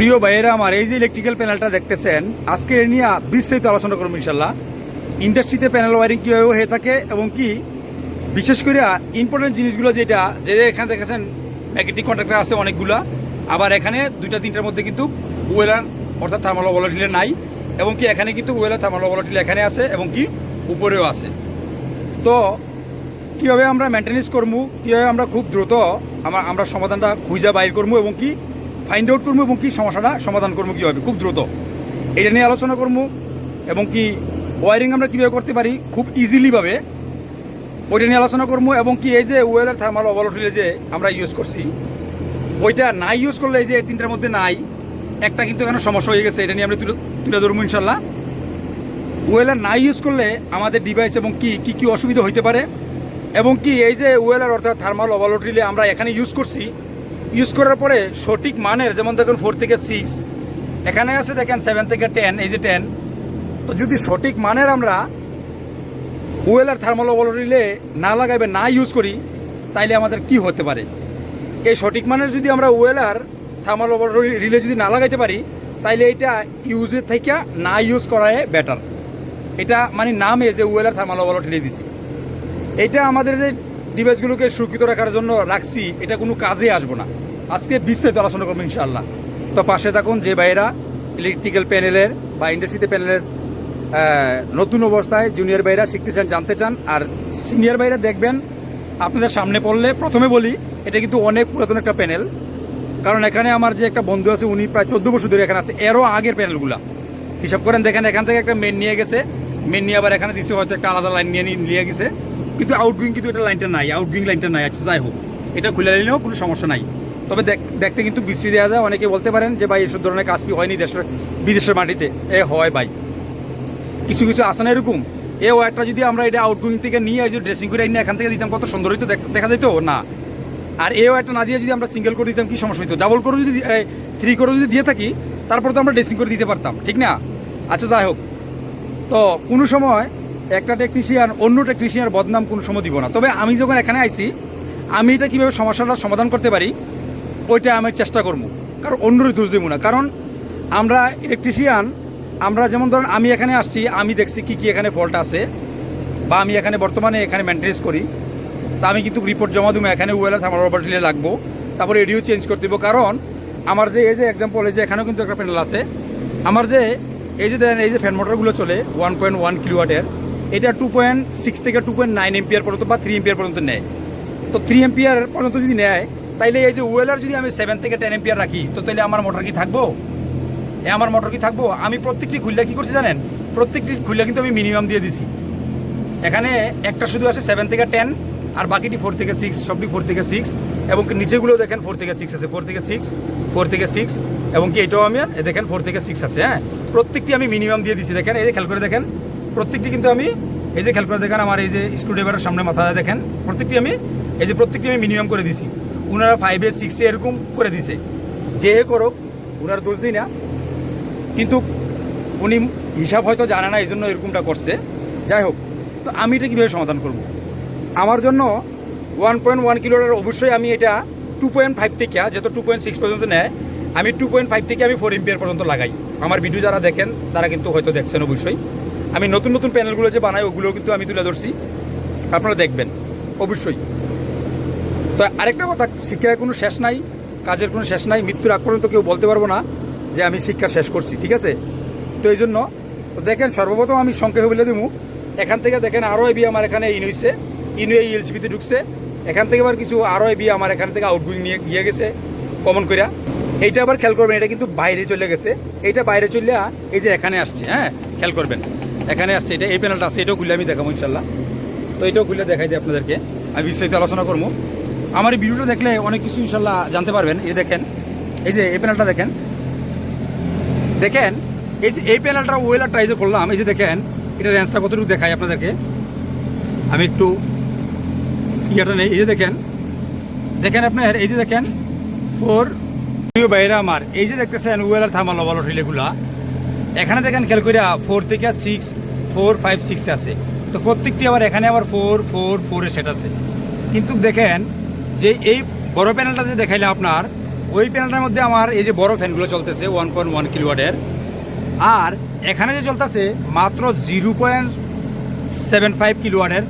প্রিয় ভাইয়েরা, আমার এই যে ইলেকট্রিক্যাল প্যানেলটা দেখতেছেন, আজকে এ নিয়ে বিস্তারিত আলোচনা করব ইনশাল্লাহ ইন্ডাস্ট্রিতে প্যানেল ওয়ারিং কীভাবে হয়ে থাকে এবং কি, বিশেষ করে ইম্পর্টেন্ট জিনিসগুলো যেটা, যে এখানে দেখেছেন ম্যাগনেটিক কন্ট্রাক্টর আছে অনেকগুলা, আবার এখানে দুইটা তিনটার মধ্যে কিন্তু ওয়েলার অর্থাৎ থার্মাল ভলাটিলে নাই, এবং কি এখানে কিন্তু ওয়েলার থার্মাল ভলাটিল এখানে আছে এবং কি উপরেও আছে। তো, কীভাবে আমরা মেনটেনেন্স করব, কীভাবে আমরা খুব দ্রুত আমরা আমরা সমাধানটা খুঁজে বাইর করব এবং কি ফাইন্ড আউট করব এবং কি সমস্যাটা সমাধান করব কীভাবে? খুব দ্রুত। এটা নিয়ে আলোচনা করব এবং কি ওয়ারিং আমরা কীভাবে করতে পারি? খুব ইজিলিভাবে ওইটা নিয়ে আলোচনা করব এবং কি এই যে ওয়েলার থার্মাল অবলটিলে যে আমরা ইউজ করছি, ওইটা নাই ইউজ করলে এই যে তিনটার মধ্যে নাই, একটা কিন্তু এখানে সমস্যা হয়ে গেছে, এটা নিয়ে আমরা তুলে তুলে ধরবো ইনশাল্লাহ ওয়েলার না ইউজ করলে আমাদের ডিভাইস এবং কি কি কি অসুবিধা হইতে পারে? এবং কি এই যে ওয়েলার অর্থাৎ থার্মাল ওভালোট্রিলে আমরা এখানে ইউজ করছি ইউজ করার পরে সঠিক মানের, যেমন দেখুন ফোর থেকে সিক্স এখানে আছে দেখেন সেভেন থেকে টেন এই যে টেন তো যদি সঠিক মানের আমরা ওয়েলার থার্মাল ওভালোট্রিলে না লাগাইবে না ইউজ করি, তাইলে আমাদের কি হতে পারে? এই সঠিক মানের যদি আমরা ওয়েলার থার্মাল রিলে যদি না লাগাইতে পারি, তাইলে এটা ইউজের থেকে না ইউজ করায় বেটার এটা মানে নামে যে ওয়েলার থার্মাল ওভারলোড ঢেলে দিছি। এটা আমাদের যে ডিভাইসগুলোকে সুরক্ষিত রাখার জন্য রাখছি, এটা কোনো কাজে আসব না। আজকে বিস্তারিত আলোচনা করব ইনশাআল্লাহ। তো পাশে থাকুন যে ভাইয়েরা ইলেকট্রিক্যাল প্যানেলের বা ইন্ডাস্ট্রিতে প্যানেলের নতুন অবস্থায় জুনিয়র ভাইরা শিখতে চান জানতে চান, আর সিনিয়র ভাইরা দেখবেন, আপনাদের সামনে পড়লে প্রথমে বলি, এটা কিন্তু অনেক পুরাতন একটা প্যানেল কারণ এখানে আমার যে একটা বন্ধু আছে, উনি প্রায় চোদ্দ বছর ধরে এখানে আছে, এরও আগের প্যানেলগুলা হিসাব করেন, দেখেন, এখান থেকে একটা মেন নিয়ে গেছে। মেন নিয়ে আবার এখানে দিছে, হয়তো একটা আলাদা লাইন নিয়ে- নিয়ে গেছে। কিন্তু আউটগোয়িং কিন্তু এটা লাইনটা নাই আউটগোয়িং লাইনটা নাই আচ্ছা যাই হোক। এটা খুলে নিলেও কোনো সমস্যা নাই। তবে দেখ- দেখতে কিন্তু বৃষ্টি দেওয়া যায়। অনেকে বলতে পারেন যে, ভাই, এসব ধরনের কাজ কি হয়নি দেশের, বিদেশের মাটিতে? এ হয়, ভাই। কিছু কিছু আসে না এরকম? এ ওয়ারটা যদি আমরা এটা আউটগোয়িং থেকে নিয়ে যে ড্রেসিং করে এখান থেকে দিতাম, কত সুন্দর হইতো, দেখ- যেত না। আর এও একটা না দিয়ে যদি আমরা সিঙ্গেল করে দিতাম, কি সমস্যা হইতো? ডাবল করে যদি থ্রি করে যদি দিয়ে থাকি, তারপর তো আমরা ড্রেসিং করে দিতে পারতাম, ঠিক না? আচ্ছা যাই হোক। তো কোনো সময় একটা টেকনিশিয়ান অন্য টেকনিশিয়ানের বদনাম কোনো সময় দিব না। তবে আমি যখন এখানে আইছি, আমি এটা কীভাবে সমস্যাটা সমাধান করতে পারি, ওইটা আমি চেষ্টা করব। কারণ অন্যরই দোষ দেবো না। কারণ আমরা ইলেকট্রিশিয়ান আমরা যেমন ধরুন আমি এখানে আসছি, আমি দেখছি কি কি এখানে ফল্ট আছে, বা আমি এখানে বর্তমানে এখানে মেনটেন্স করি, তা আমি কিন্তু রিপোর্ট জমা দেবো, এখানে ওয়েলার থার্মাল রবার্টিলে লাগবো, তারপরে এডিও চেঞ্জ করতে দেবো। কারণ আমার যে, এই যে এক্সাম্পল এই যে এখানেও কিন্তু একটা প্যানেল আছে। আমার যে, এই যে দেখেন, এই যে ফ্যান মোটরগুলো চলে ওয়ান পয়েন্ট ওয়ান কিলোওয়াটের এটা টু পয়েন্ট সিক্স থেকে টু পয়েন্ট নাইন এমপিয়ার পর্যন্ত বা থ্রি এমপিয়ার পর্যন্ত নেয়। তো থ্রি এমপিয়ার পর্যন্ত যদি নেয়, তাইলে এই যে ওয়েলার যদি আমি সেভেন থেকে টেন এমপিয়ার রাখি, তো তাহলে আমার মোটর কি থাকব? এ আমার মোটর কি থাকব? আমি প্রত্যেকটি খুললে কি করছি জানেন? প্রত্যেকটি খুললে কিন্তু আমি মিনিমাম দিয়ে দিছি। এখানে একটা শুধু আছে সেভেন থেকে টেন আর বাকিটি ফোর থেকে সিক্স সবটি ফোর থেকে সিক্স এবং নিচেগুলো দেখেন ফোর থেকে সিক্স আছে ফোর থেকে সিক্স ফোর থেকে সিক্স এবং কি এটাও আমি দেখেন ফোর থেকে সিক্স আছে হ্যাঁ? প্রত্যেকটি আমি মিনিমাম দিয়ে দিছি, দেখেন, এই খেয়াল করে দেখেন প্রত্যেকটি কিন্তু আমি এই যে খেয়াল করে দেখেন, আমার এই যে স্ক্রুড্রাইভারের সামনে মাথা দেখেন, প্রত্যেকটি আমি, এই যে প্রত্যেকটি আমি মিনিমাম করে দিছি। ওনারা ফাইভে সিক্সে এরকম করে দিছে। যে করুক ওনার দোষ দিই না। কিন্তু উনি হিসাব হয়তো জানে না এই জন্য এরকমটা করছে। যাই হোক, তো আমি এটা কীভাবে সমাধান করব? আমার জন্য ওয়ান পয়েন্ট ওয়ান কিলোটার অবশ্যই আমি এটা টু পয়েন্ট ফাইভ থেকে, যেহেতু টু পয়েন্ট সিক্স পর্যন্ত নেয়, আমি টু পয়েন্ট ফাইভ থেকে আমি ফোর এমপিয়ার পর্যন্ত লাগাই। আমার ভিডিও যারা দেখেন, তারা কিন্তু হয়তো দেখছেন অবশ্যই। আমি নতুন নতুন প্যানেলগুলো যে বানাই ওগুলো কিন্তু আমি তুলে ধরছি। আপনারা দেখবেন, অবশ্যই। তো আরেকটা কথা, শিক্ষায় কোনো শেষ নাই, কাজের কোনো শেষ নাই, মৃত্যুর আগ পর্যন্ত কেউ বলতে পারব না যে আমি শিক্ষা শেষ করছি, ঠিক আছে? তো এই জন্য দেখেন, সর্বপ্রথম আমি সংক্ষেপে বলে দেবো, এখান থেকে দেখেন আরও এবি আমার এখানে ইন হয়েছে ইন হয়ে ইএলসিবিতে ঢুকছে। এখান থেকে আবার কিছু আরও এবি আমার এখান থেকে আউটগোয়িং নিয়ে গিয়ে গেছে কমন করিয়া এইটা আবার খেয়াল করবেন, এটা কিন্তু বাইরে চলে গেছে। এইটা বাইরে চলে এই যে এখানে আসছে হ্যাঁ? খেয়াল করবেন। এখানে আসছে, এটা এই প্যানেলটা আছে, এটাও খুলে আমি দেখাবো ইনশাল্লাহ। তো এটাও খুলে দেখাই দিই আপনাদেরকে, আমি বিস্তারিত আলোচনা করব। আমার এই ভিডিওটা দেখলে অনেক কিছু ইনশাল্লাহ জানতে পারবেন। এই দেখেন, এই যে এই প্যানেলটা দেখেন। দেখেন, এই যে এই প্যানেলটা ওয়েলারটা এই যে করলাম, এই যে দেখেন, এটা রেঞ্জটা কতটুকু দেখাই আপনাদেরকে। আমি একটু ইয়েটা নেই, এই যে দেখেন। দেখেন আপনার, এই যে দেখেন ফোর প্রিয় বাইরে আমার, এই যে দেখতেছেন ওয়েলার থার্মাল ওভাল রিলেগুলা এখানে দেখেন খেয়াল করিয়া ফোর থেকে সিক্স ফোর ফাইভ সিক্স আছে। তো প্রত্যেকটি আবার এখানে আবার ফোর ফোর ফোরে সেট আছে। কিন্তু দেখেন যে এই বড় প্যানেলটা যে দেখাইলে আপনার, ওই প্যানেলটার মধ্যে আমার এই যে বড় ফ্যানগুলো চলতেছে ওয়ান পয়েন্ট ওয়ান কিলোয়াটের আর এখানে যে চলতেছে, মাত্র জিরো পয়েন্ট সেভেন ফাইভ কিলোয়াটের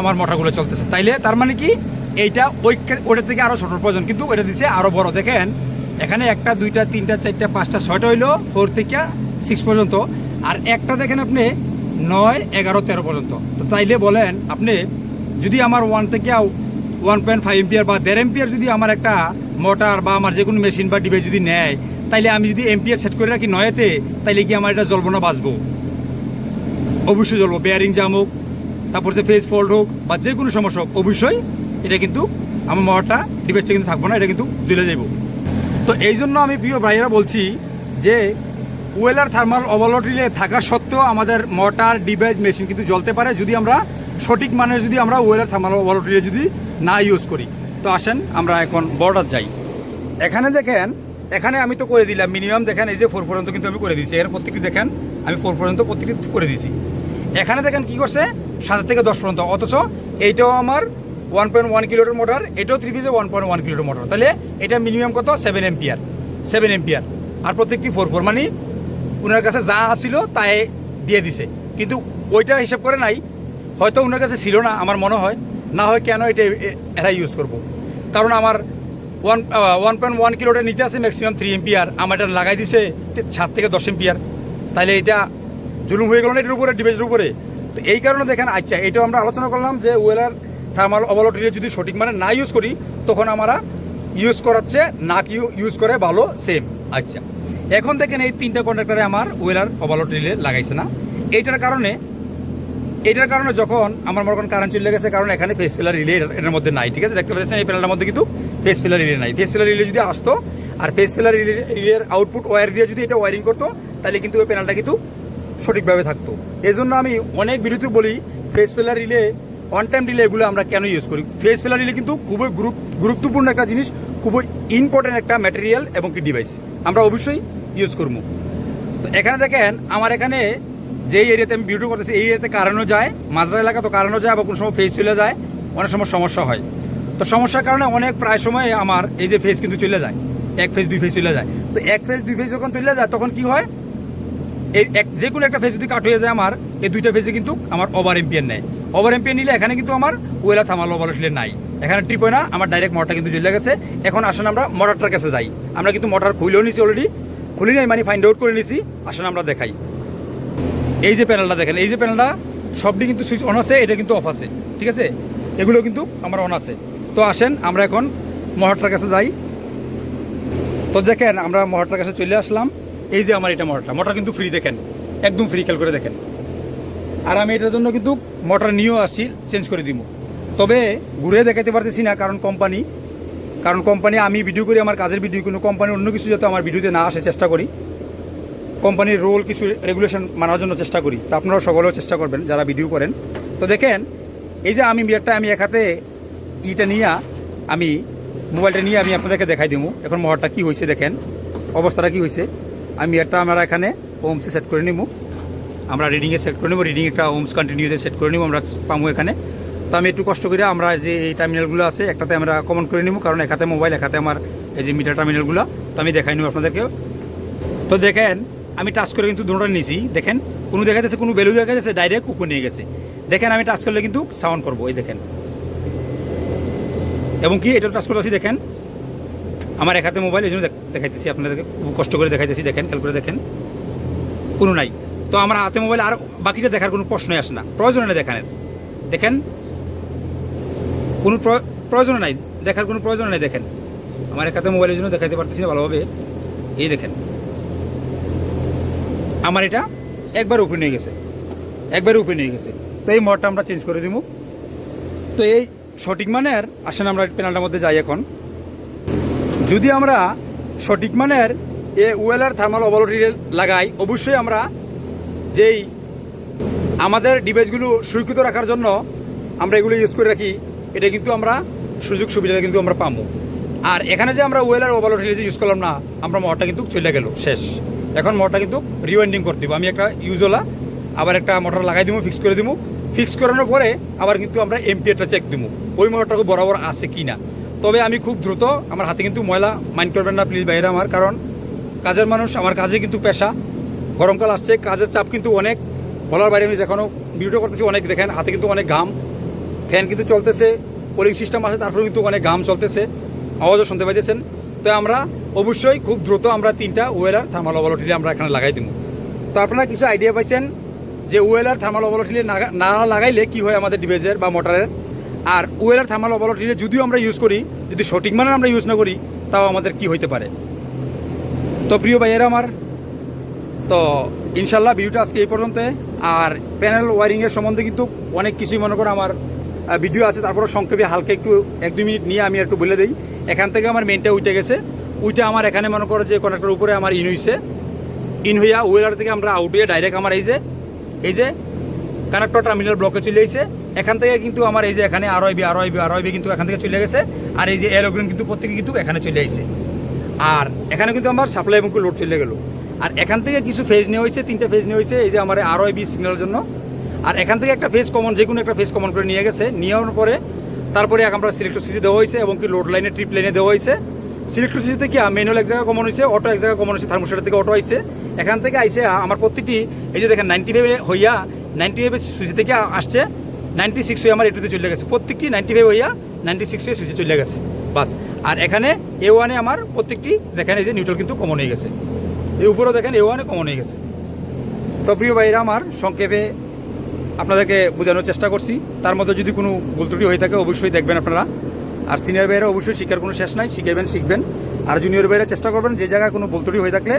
আমার মোটরগুলো চলতেছে। তাইলে তার মানে কি? এইটা ওই ওটা থেকে আরও ছোটোর প্রয়োজন। কিন্তু ওটা দিছে আরও বড়। দেখেন এখানে একটা, দুইটা, তিনটা, চারটা, পাঁচটা, ছয়টা হইল ফোর থেকে সিক্স পর্যন্ত। আর একটা দেখেন আপনি, নয়, এগারো, তেরো পর্যন্ত। তো তাইলে বলেন, আপনি যদি আমার ওয়ান থেকে ওয়ান পয়েন্ট ফাইভ এম্পিয়ার বা দেড় এম্পিয়ার যদি আমার একটা মোটর বা আমার যে কোনো মেশিন বা ডিভাইস যদি নেয়, তাইলে আমি যদি এম্পিয়ার সেট করে রাখি নয়েতে, তাইলে কি আমার এটা জ্বলবো না, বাঁচবো? অবশ্যই জ্বলবো বেয়ারিং জাম হোক, তারপর যে ফেস ফল্ট হোক, বা যে কোনো সমস্যা হোক, অবশ্যই এটা কিন্তু আমার মোটরটা ডিভাইসটা কিন্তু থাকব না, এটা কিন্তু জ্বলে যাব তো এই জন্য আমি প্রিয় ভাইয়েরা বলছি যে ওয়েলার থার্মাল ওভারলোড রিলে থাকা সত্ত্বেও আমাদের মোটর, ডিভাইস মেশিন কিন্তু জ্বলতে পারে যদি আমরা সঠিক মানের যদি আমরা ওয়েলার থার্মাল ওভারলোড রিলে যদি না ইউজ করি। তো আসেন, আমরা এখন বর্ডার যাই। এখানে দেখেন, এখানে আমি তো করে দিলাম, মিনিমাম দেখেন এই যে ফোর পর্যন্ত কিন্তু আমি করে দিয়েছি। এর প্রত্যেকটি দেখেন, আমি ফোর পর্যন্ত প্রত্যেকটি করে দিয়েছি। এখানে দেখেন কি করছে? সাত থেকে দশ পর্যন্ত, অথচ এইটাও আমার one point one kilometre motor এটাও থ্রি পিসে one point one kilometre motor তাহলে এটা মিনিমাম কত? সেভেন এম্পিয়ার সেভেন এম্পিয়ার আর প্রত্যেকটি ফোর ফোর মানে ওনার কাছে যা আসছিল তাই দিয়ে দিছে। কিন্তু ওইটা হিসাব করে নাই। হয়তো ওনার কাছে ছিল না, আমার মনে হয়। না হয় কেন এটা এরা ইউজ করব। কারণ আমার ওয়ান ওয়ান পয়েন্ট ওয়ান কিলোটা নিতে আছে ম্যাক্সিমাম থ্রি এম্পিয়ার আমার এটা লাগাই দিছে সাত থেকে দশ এম্পিয়ার তাহলে এটা জুলুম হয়ে গেল না এটার উপরে ডিভাইসের উপরে? তো এই কারণে দেখেন আচ্ছা এটাও আমরা আলোচনা করলাম যে ওয়েলার থার্মাল রিলে যদি সঠিক মানে না ইউজ করি, তখন আমরা ইউজ করাচ্ছে না ইউজ করে ভালো সেম আচ্ছা। এখন দেখেন এই তিনটা কন্ট্রাক্টরে আমার ওয়েলার রিলে লাগাইছে না। এইটার কারণে এটার কারণে যখন আমার মনে করেন কারেন্ট চলে গেছে, কারণ এখানে ফেস ফিলার রিলে এটার মধ্যে নাই, ঠিক আছে? দেখতে পাচ্ছেন এই প্যানেলটার মধ্যে কিন্তু ফেস ফিলার রিলে নাই। ফেস ফিলার রিলে যদি আসতো, আর ফেস ফিলার রিলের আউটপুট ওয়্যার দিয়ে যদি এটা ওয়ারিং করতো, তাহলে কিন্তু ওই প্যানেলটা কিন্তু সঠিকভাবে থাকতো। এই জন্য আমি অনেক বিরতি বলি phase failure relay on time delay এগুলো আমরা কেন ইউজ করি? ফেস ফেলার রিলে কিন্তু খুবই গুরু গুরুত্বপূর্ণ একটা জিনিস, খুবই ইম্পর্টেন্ট একটা ম্যাটেরিয়াল এবং কি ডিভাইস আমরা অবশ্যই ইউজ করব। তো এখানে দেখেন, আমার এখানে যেই এরিয়াতে আমি বিউটি করতেছি, এই এরিয়াতে কারেন্টও যায় মাজরা এলাকা তো কারেন্টও যায় বা কোনো সময় ফেস চলে যায়, অনেক সময় সমস্যা হয়। তো সমস্যার কারণে অনেক প্রায় সময় আমার এই যে ফেস কিন্তু চলে যায়। এক ফেস দুই ফেস চলে যায়। তো এক ফেস দুই ফেস যখন চলে যায়, তখন কি হয়? এই এক যে কোনো একটা ফেস যদি কাট হয়ে যায় আমার, এই দুইটা ফেসে কিন্তু আমার ওভার এম্পিয়ার নেয়। ওভার এম্পিয়ার নিলে এখানে কিন্তু আমার ওয়েলা থামালো ওভার নাই। এখানে ট্রিপ হয় না, আমার ডাইরেক্ট মোটরটা কিন্তু জ্বলে গেছে। এখন আসেন আমরা মোটরটার কাছে যাই। আমরা কিন্তু মোটর খুলেও নিছি অলরেডি খুলি নাই মানে ফাইন্ড আউট করে নিছি। আসেন আমরা দেখাই। এই যে প্যানেলটা দেখেন, এই যে প্যানেলটা সবটি কিন্তু সুইচ অন আছে, এটা কিন্তু অফ আছে। ঠিক আছে? এগুলো কিন্তু আমার অন আছে। তো আসেন, আমরা এখন মোটরটার কাছে যাই। তো দেখেন, আমরা মোটরটার কাছে চলে আসলাম। এই যে আমার এটা মোটরটা মোটর কিন্তু ফ্রি দেখেন। একদম ফ্রি খেয়াল করে দেখেন। আর আমি এটার জন্য কিন্তু মোটর নিয়েও আসছি চেঞ্জ করে দিব। তবে ঘুরে দেখাতে পারতেছি না কারণ কোম্পানি কারণ কোম্পানি আমি ভিডিও করি, আমার কাজের ভিডিও কোনো কোম্পানি অন্য কিছু যাতে আমার ভিডিওতে না আসে, চেষ্টা করি। কোম্পানির রোল কিছু রেগুলেশন মানার জন্য চেষ্টা করি। তা আপনারাও সকলেও চেষ্টা করবেন, যারা ভিডিও করেন। তো দেখেন, এই যে আমি বিয়ারটা আমি এক হাতে ইটা নিয়ে আমি, মোবাইলটা নিয়ে আমি আপনাদেরকে দেখাই দিব এখন মোহরটা কি হয়েছে দেখেন, অবস্থাটা কি হয়েছে আমি একটা আমরা এখানে ওমসে সেট করে নিব আমরা রিডিংয়ে সেট করে নেব রিডিং একটা ওমস কন্টিনিউতে সেট করে নেব, আমরা পাবো এখানে। তো আমি একটু কষ্ট করে আমরা যে এই টার্মিনালগুলো আছে, একটাতে আমরা কমন করে নিব, কারণ একাতে মোবাইল একাতে আমার এই যে মিটার টার্মিনালগুলো তো আমি দেখাই নেব আপনাদেরকেও। তো দেখেন, আমি টাচ করে কিন্তু দুটোটা নিয়েছি দেখেন। কোনো দেখা যাচ্ছে, কোনো ভ্যালু দেখা যাচ্ছে ডাইরেক্ট উপর নিয়ে গেছে। দেখেন, আমি টাচ করলে কিন্তু সাউন্ড করব, এই দেখেন। এবং কি এটা টাচ করতেছি, দেখেন। আমার এক হাতে মোবাইল এই জন্য দেখাইতেছি আপনাদেরকে, খুব কষ্ট করে দেখাইতেছি, দেখেন, খেয়াল করে দেখেন। কোনো নাই। তো আমার হাতে মোবাইল আর বাকিটা দেখার কোনো প্রশ্নই আসে না। প্রয়োজন নেই দেখানের। দেখেন, কোনো প্র- প্রয়োজন নাই। দেখার কোনো প্রয়োজন নেই, দেখেন। আমার এক হাতে মোবাইলের জন্য দেখাইতে পারতেছি না ভালোভাবে। এই দেখেন। আমার এটা একবার ওপেন হয়ে গেছে। একবার ওপেন হয়ে গেছে। তো এই মোটরটা আমরা চেঞ্জ করে দিব তো এই সঠিক মানের, আসেন আমরা প্যানেলটার মধ্যে যাই এখন। যদি আমরা সঠিক মানের এ ওয়েলার থার্মাল ওভারলোড লাগাই, অবশ্যই আমরা যেই আমাদের ডিভাইসগুলো সুরক্ষিত রাখার জন্য আমরা এগুলো ইউজ করে রাখি, এটা কিন্তু আমরা সুযোগ সুবিধা কিন্তু আমরা পাবো আর এখানে যে আমরা ওয়েলার ওভারলোড যে ইউজ করলাম না, আমরা মোটরটা কিন্তু চলে গেল, শেষ। এখন মোটরটা কিন্তু রিওয়াইন্ডিং করতে দিব। আমি একটা ইউজওয়ালা আবার একটা মোটর লাগাই দিব ফিক্স করে দিব ফিক্স করানোর পরে আবার কিন্তু আমরা এমপিএরটা চেক দিব ওই মোটরটা বরাবর আছে কি না তবে আমি খুব দ্রুত, আমার হাতে কিন্তু ময়লা মাইন্ড করবেন না প্লিজ বাইরে আমার, কারণ কাজের মানুষ, আমার কাজে কিন্তু পেশা। গরমকাল আসছে, কাজের চাপ কিন্তু অনেক। বলার বাইরে আমি যেখানে ভিডিও করতেছি, অনেক দেখেন, হাতে কিন্তু অনেক ঘাম। ফ্যান কিন্তু চলতেছে কুলিং সিস্টেম আছে তারপরে কিন্তু অনেক ঘাম চলতেছে। আওয়াজও শুনতে পাইতেছেন। তো আমরা অবশ্যই খুব দ্রুত আমরা তিনটা ওয়েলার থার্মাল অবলটিলি আমরা এখানে লাগাই দিব। তো আপনারা কিছু আইডিয়া পাইছেন যে ওয়েলার থার্মাল অবলটিলি না লাগাইলে কি হয় আমাদের ডিভাইসের বা মোটরের? আর ওয়েলার থার্মাল অবলটিলি যদিও আমরা ইউজ করি, যদি সঠিক মানের আমরা ইউজ না করি, তাও আমাদের কি হইতে পারে? তো প্রিয় ভাইয়েরা আমার তো ইনশাল্লাহ ভিডিওটা আজকে এই পর্যন্ত আর প্যানেল ওয়ারিংয়ের সম্বন্ধে কিন্তু অনেক কিছুই মনে করো আমার ভিডিও আছে। তারপরে সংক্ষেপে হালকা একটু, এক দুই মিনিট নিয়ে আমি একটু বলে দিই। এখান থেকে আমার মেনটা উঠে গেছে। উইটা আমার এখানে মনে করো যে কনেক্টর উপরে আমার ইন হইছে। ইন হইয়া ওয়েলার থেকে আমরা আউট হয়ে ডাইরেক্ট আমার এই যে এই যে কানেক্টর টার্মিনাল ব্লকে চলে এসে এখান থেকে কিন্তু আমার এই যে এখানে আরও আইবি আরও আইবি আরও আইবি কিন্তু এখান থেকে চলে গেছে। আর এই যে এলোগ্রিন কিন্তু প্রত্যেকে কিন্তু এখানে চলে আইছে। আর এখানে কিন্তু আমার সাপ্লাই এবং লোড চলে গেল। আর এখান থেকে কিছু ফেজ নেওয়া হয়েছে, তিনটা ফেজ নেওয়া হয়েছে, এই যে আমার আরও বি সিগন্যালের জন্য। আর এখান থেকে একটা ফেজ কমন যে কোনো একটা ফেজ কমন করে নিয়ে গেছে। নেওয়ার পরে, তারপরে আমরা সিলেক্টর সিসি দেওয়া হয়েছে এবং কি লোড লাইনে ট্রিপ লাইনে দেওয়া হয়েছে। সিলেক্টর সিসি থেকে ম্যানুয়াল এক জায়গায় কমন হয়েছে অটো এক জায়গায় কমন হয়েছে থার্মোস্টার থেকে অটো হয়েছে এখান থেকে আইসে আমার প্রত্যেকটি এই যে দেখেন নাইনটি ফাইভে হইয়া নাইনটি ফাইভে সুইচি থেকে আসছে নাইনটি সিক্স হয়ে আমার এটুতে চলে গেছে। প্রত্যেকটি নাইনটি ফাইভ হইয়া নাইনটি সিক্স হয়ে সুইচে চলে গেছে। বাস। আর এখানে এ ওয়ানে আমার প্রত্যেকটি, দেখেন এই যে নিউট্রাল কিন্তু কমন হয়ে গেছে। এই উপরেও দেখেন এ ওয়ানে কমন হয়ে গেছে। তো প্রিয় ভাইরা, আমার সংক্ষেপে আপনাদেরকে বোঝানোর চেষ্টা করছি। তার মধ্যে যদি কোনো ভুল ত্রুটি হয়ে থাকে, অবশ্যই দেখবেন আপনারা। আর সিনিয়র ভাইরা অবশ্যই শিক্ষার কোনো শেষ নাই শিখাবেন শিখবেন। আর জুনিয়র ভাইরা চেষ্টা করবেন, যে জায়গায় কোনো ভুল ত্রুটি হয়ে থাকলে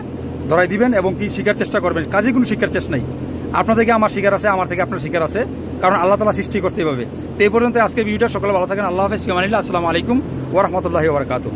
ধরাই দিবেন এবং কি শিখার চেষ্টা করবেন। কাজে কোনো শিক্ষার চেষ্টা নাই। আপনার থেকে আমার শিকার আছে, আমার থেকে আপনার শিকার আছে। কারণ আল্লাহ তালা সৃষ্টি করছে এভাবে। তো এই পর্যন্ত আজকে ভিডিওটা, সকালে ভালো থাকেন। আল্লাহ হাফেজ। ফিমানিল্লা আসসালামু আলাইকুম ওরহমতুল্লাহি ওবরাকাতুহ